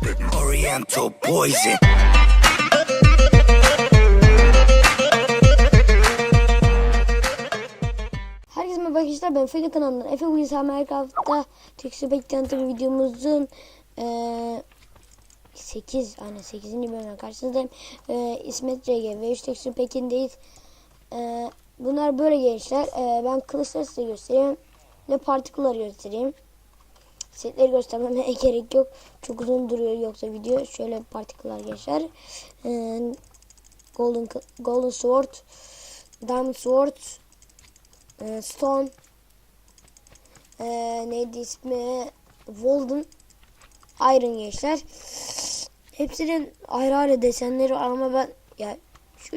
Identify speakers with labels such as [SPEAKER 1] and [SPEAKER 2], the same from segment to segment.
[SPEAKER 1] spitting Oriental poison.
[SPEAKER 2] Herkese merhaba arkadaşlar ben Fege kanalından Efe Bilgisayar Minecraft'ta Texture Pack videomuzun eee 8 hani 8. bölümden karşınızdayım. Eee İsmet CG ve 3 Texture Pack'indeyiz. Eee bunlar böyle gençler. Eee ben kılıçları size göstereyim. Ve partikülleri göstereyim. Setleri göstermeme gerek yok. Çok uzun duruyor yoksa video. Şöyle partiküller gençler. Eee Golden Golden Sword, Diamond Sword, ee, Stone ee, neydi ismi Walden Iron gençler hepsinin ayrı ayrı desenleri var ama ben ya şu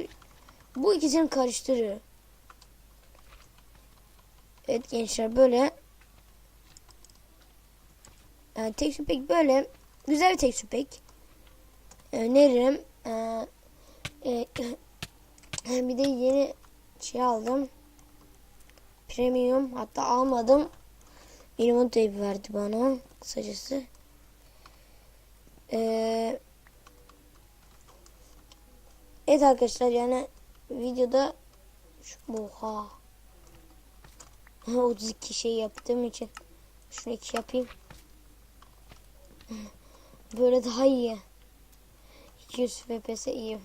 [SPEAKER 2] bu ikisini karıştırıyorum evet gençler böyle yani tek pek böyle güzel bir tek pek öneririm ee, e, bir de yeni şey aldım Premium hatta almadım. Minimum tape verdi bana kısacası. Ee, evet arkadaşlar yani videoda oha 32 şey yaptığım için şunu iki yapayım. Böyle daha iyi. 200 FPS iyi.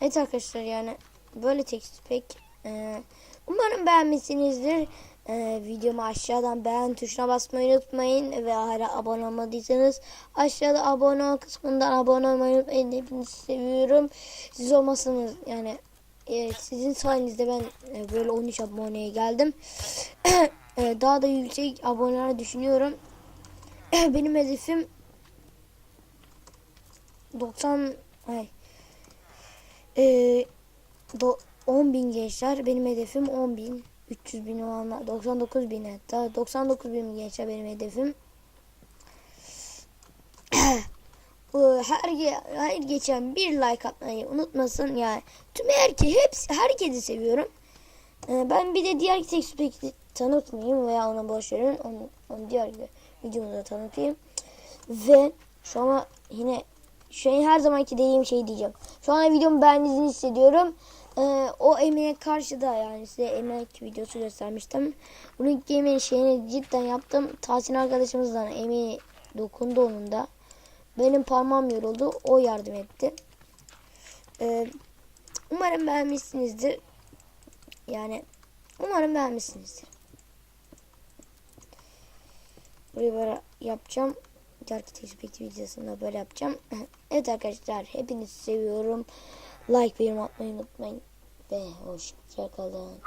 [SPEAKER 2] Evet arkadaşlar yani böyle text pack ee, umarım beğenmişsinizdir. Ee, videomu aşağıdan beğen tuşuna basmayı unutmayın ve hala abone olmadıysanız aşağıda abone ol kısmından abone olmayı unutmayın. Hepinizi seviyorum. Siz olmasanız yani e, sizin sayenizde ben e, böyle 13 aboneye geldim. e, daha da yüksek aboneler düşünüyorum. Benim hedefim 90 ay e, do, 10 bin gençler. Benim hedefim 10 bin. 300 bin olanlar 99 bin hatta 99 bin gençler benim hedefim. her, her geçen bir like atmayı unutmasın yani tüm herkes hepsi herkesi seviyorum. Ee, ben bir de diğer tek tanıtmayayım veya ona boş verin onu, onu diğer videomda tanıtayım. Ve şu an yine an her zamanki dediğim şey diyeceğim. Şu an videomu beğendiğinizi hissediyorum. Ee, o emeğe karşı da yani size emek videosu göstermiştim. Bunun yemeğin şeyini cidden yaptım. Tahsin arkadaşımızdan emeği dokundu onun da. Benim parmağım yoruldu. O yardım etti. Ee, umarım beğenmişsinizdir. Yani umarım beğenmişsinizdir. Burayı böyle yapacağım. Diğer perspektif videosunda böyle yapacağım. evet arkadaşlar hepinizi seviyorum. Like ve yorum atmayı unutmayın. Ve hoşçakalın.